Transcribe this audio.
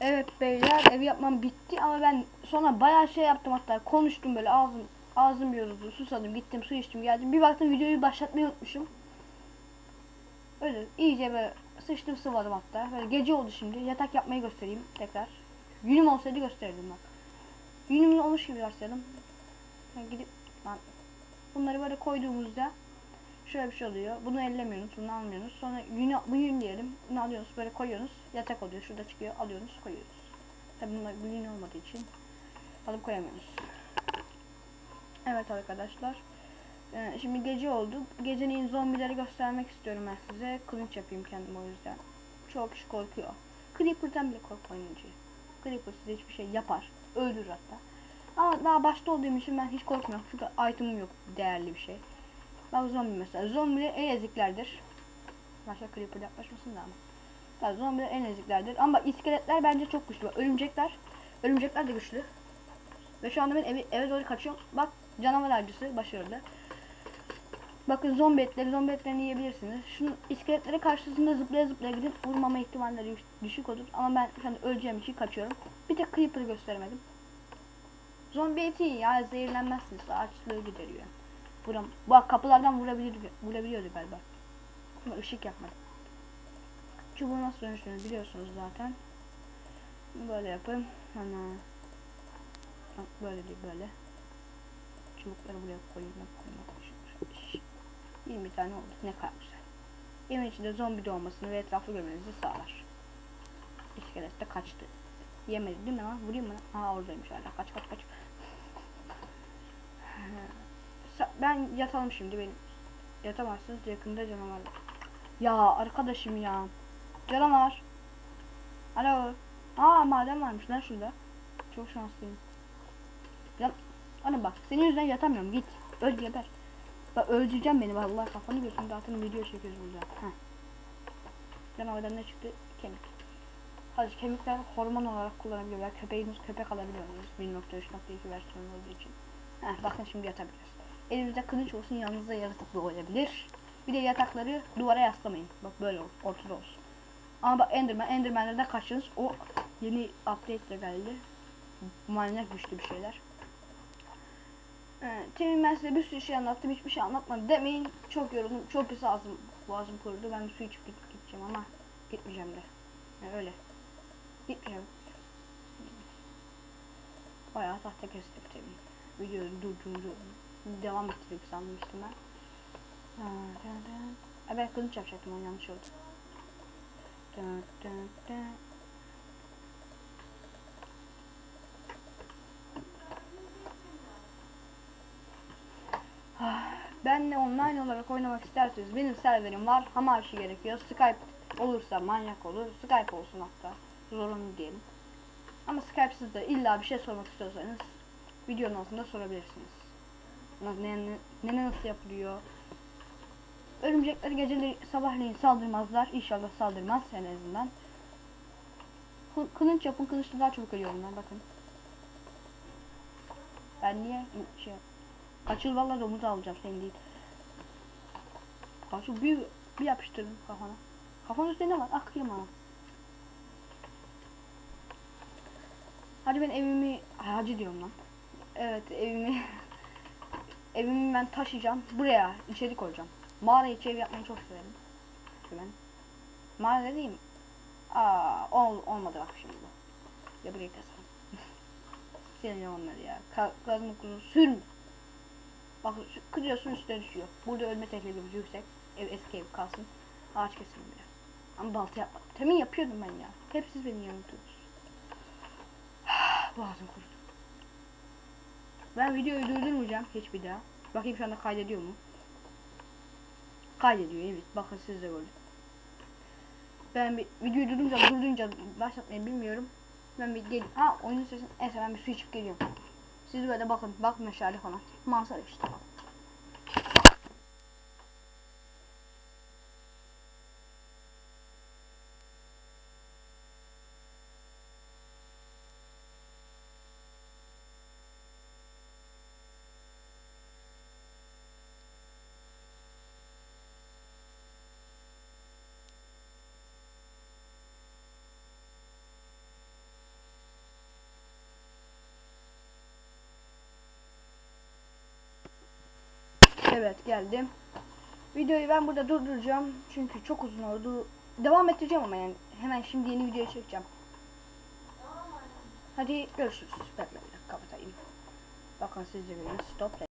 Evet beyler ev yapmam bitti ama ben sonra bayağı şey yaptım hatta konuştum böyle ağzım ağzım yoruldu susadım gittim su içtim geldim bir baktım videoyu başlatmayı unutmuşum. Öyle iyice böyle sıçtım sıvadım hatta böyle gece oldu şimdi yatak yapmayı göstereyim tekrar. Günüm olsaydı gösterirdim bak. Günümün olmuş gibi varsayalım. Ben gidip lan, bunları böyle koyduğumuzda şöyle bir şey oluyor. Bunu ellemiyorsunuz, bunu almıyorsunuz. Sonra yünü, bu yün diyelim. Bunu alıyorsunuz, böyle koyuyorsunuz. Yatak oluyor. Şurada çıkıyor. Alıyorsunuz, koyuyorsunuz. Tabi bunlar bu yün olmadığı için alıp koyamıyorsunuz. Evet arkadaşlar. Ee, şimdi gece oldu. Gecenin zombileri göstermek istiyorum ben size. Kılıç yapayım kendim o yüzden. Çok kişi korkuyor. Creeper'dan bile korkmayın önce. Creeper size hiçbir şey yapar. Öldürür hatta. Ama daha başta olduğum için ben hiç korkmuyorum. Çünkü item'ım yok değerli bir şey. Bak zombi mesela. Zombiler en eziklerdir. Başka creeper yaklaşmasın da ama. Tabii zombiler en eziklerdir. Ama iskeletler bence çok güçlü. Örümcekler. Örümcekler de güçlü. Ve şu anda ben eve, eve doğru kaçıyorum. Bak canavar avcısı başarılı. Bakın zombi etleri, zombi etlerini yiyebilirsiniz. Şunun iskeletlere karşısında zıplaya zıplaya gidip vurmama ihtimalleri düş- düşük olur. Ama ben şu anda öleceğim için kaçıyorum. Bir tek creeper'ı gösteremedim. Zombi eti ya zehirlenmezsiniz. Açlığı gideriyor. Vuram. Bak kapılardan vurabilir, vurabiliyordu galiba. Ama ışık yapmadı. Çubuğu nasıl dönüştüğünü biliyorsunuz zaten. Böyle yapın. Ana. Böyle değil böyle. Çubukları buraya koyayım. Koyayım, koyayım. 20 tane oldu. Ne kadar güzel. Yemin içinde zombi doğmasını ve etrafı görmenizi sağlar. İskelet de kaçtı. Yemedi değil mi lan? Vurayım mı? Aa oradaymış hala. Kaç kaç kaç. Ben yatalım şimdi benim. Yatamazsınız yakında canavar var. Ya arkadaşım ya. Canavar. Alo. Aa maden varmış lan şurada. Çok şanslıyım. Ya, hani bak senin yüzünden yatamıyorum git. Öl geber. Bak öldüreceğim beni vallahi kafanı gözünü zaten video çekiyoruz burada. Heh. Canavardan ne çıktı? Kemik. Hadi kemikler hormon olarak kullanabiliyorlar. Köpeğiniz köpek alabiliyorsunuz. 1.3.2 versiyonu olduğu için. Heh, bakın şimdi yatabiliriz. Elinizde kılıç olsun yanınızda yaratık da olabilir. Bir de yatakları duvara yaslamayın. Bak böyle ortada olsun. Ama bak Enderman, Enderman'lerden kaçınız. O yeni update ile geldi. Manyak güçlü bir şeyler. Evet, Temin ben size bir sürü şey anlattım. Hiçbir şey anlatmadım demeyin. Çok yoruldum. Çok pis ağzım, boğazım kurudu. Ben bir su içip gideceğim ama gitmeyeceğim de. Yani öyle. Gitmeyeceğim. Bayağı tahta kestim temin. Videoyu durdurdu. Devam ettirip sanmıştım ben. Ha, ben kılıç yapacaktım onu yanlış oldu. Dın dın dın. Benle online olarak oynamak isterseniz benim serverim var. Ama işi gerekiyor. Skype olursa manyak olur. Skype olsun hatta. Zorunlu diyelim. Ama Skype'sız da illa bir şey sormak istiyorsanız videonun altında sorabilirsiniz. Ne, ne, ne nasıl yapılıyor? Örümcekler geceleri sabahleyin saldırmazlar. İnşallah saldırmaz en azından. Kı- Kılıç yapın. Kılıçla daha çabuk ölüyorum ben bakın. Ben niye şey Açıl vallahi domuz alacağım senin değil. Açıl bir, bir yapıştırın kafana. Kafanın üstünde ne var? Ah kıyma. Hadi ben evimi hacı diyorum lan. Evet evimi ben taşıyacağım. Buraya içeri koyacağım. Mağara ev yapmayı çok severim. Ben mağara dediğim Aa ol, olmadı bak şimdi. Ya burayı kasalım. Senin onları ya. Ka kazma kuzu. Bak kırıyorsun üstüne düşüyor. Burada ölme tehlikemiz yüksek. Ev eski ev kalsın. Ağaç kesin bile. Ama balta yapma. Temin yapıyordum ben ya. Hep siz beni yanıltıyorsunuz. Boğazım kurudu. Ben videoyu durdurmayacağım hiç bir daha. Bakayım şu anda kaydediyor mu? Kaydediyor evet. Bakın siz de gördün. Ben bir videoyu durdurunca durdurunca başlatmayı bilmiyorum. Ben bir gel. Ha oyunun sesini. Neyse ben bir su içip geliyorum. Siz böyle bakın. Bak meşale falan. Manzara işte. Evet geldim. Videoyu ben burada durduracağım. Çünkü çok uzun oldu. Devam ettireceğim ama yani. Hemen şimdi yeni video çekeceğim. Hadi görüşürüz. Bekle kapatayım. Bakın siz de görün. Stop.